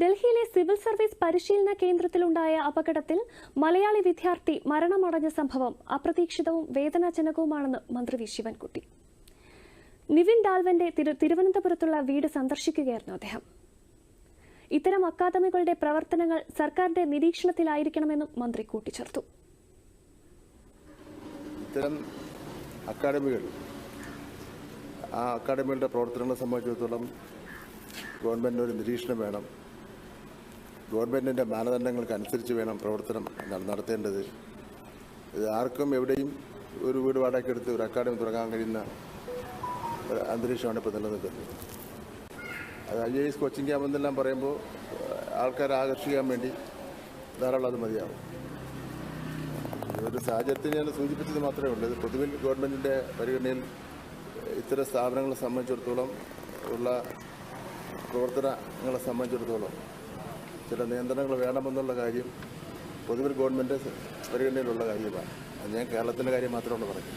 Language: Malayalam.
ഡൽഹിയിലെ സിവിൽ സർവീസ് പരിശീലന കേന്ദ്രത്തിലുണ്ടായ അപകടത്തിൽ മലയാളി വിദ്യാർത്ഥി മരണമടഞ്ഞ സംഭവം അപ്രതീക്ഷിതവും വേദനാജനകവുമാണെന്ന് മന്ത്രി വി. ശിവൻകുട്ടി. നിവിൻ ഡാൽവന്റെ തിരുവനന്തപുരത്തുള്ള വീട് സന്ദർശിക്കുകയായിരുന്നു അദ്ദേഹം. ഇത്തരം അക്കാദമികളുടെ പ്രവർത്തനങ്ങൾ സർക്കാരിന്റെ നിരീക്ഷണത്തിലായിരിക്കണമെന്നും മന്ത്രി കൂട്ടിച്ചേർത്തു. ഇത്തരം അക്കാദമികൾ ആ അക്കാഡമികളുടെ പ്രവർത്തനങ്ങളെ സംബന്ധിച്ചിടത്തോളം ഗവൺമെന്റ് ഒരു നിരീക്ഷണം വേണം. ഗവൺമെന്റിന്റെ മാനദണ്ഡങ്ങൾക്കനുസരിച്ച് വേണം പ്രവർത്തനം നടത്തേണ്ടത്. ഇത് ആർക്കും എവിടെയും ഒരു വീട് വാടകയ്ക്കെടുത്ത് ഒരു അക്കാഡമി തുടങ്ങാൻ കഴിയുന്ന അന്തരീക്ഷമാണ് ഇപ്പോൾ നിലനിൽക്കുന്നത്. അത് I A S coaching camp എന്നെല്ലാം പറയുമ്പോൾ ആൾക്കാരെ ആകർഷിക്കാൻ വേണ്ടി ധാരാളം അത് മതിയാവും. ഒരു സാഹചര്യത്തിന് ഞാൻ സൂചിപ്പിച്ചത് മാത്രമേ ഉള്ളൂ. ഇത് പൊതുവിൽ ഗവൺമെന്റിന്റെ പരിഗണനയിൽ ഇത്തരം സ്ഥാപനങ്ങളെ സംബന്ധിച്ചിടത്തോളം ഉള്ള പ്രവർത്തനങ്ങളെ സംബന്ധിച്ചിടത്തോളം ചില നിയന്ത്രണങ്ങൾ വേണമെന്നുള്ള കാര്യം പൊതുവിൽ ഗവൺമെന്റ് പരിഗണനയിലുള്ള കാര്യമാണ്. അത് ഞാൻ കേരളത്തിന്റെ കാര്യം മാത്രമാണ് പറയുന്നത്.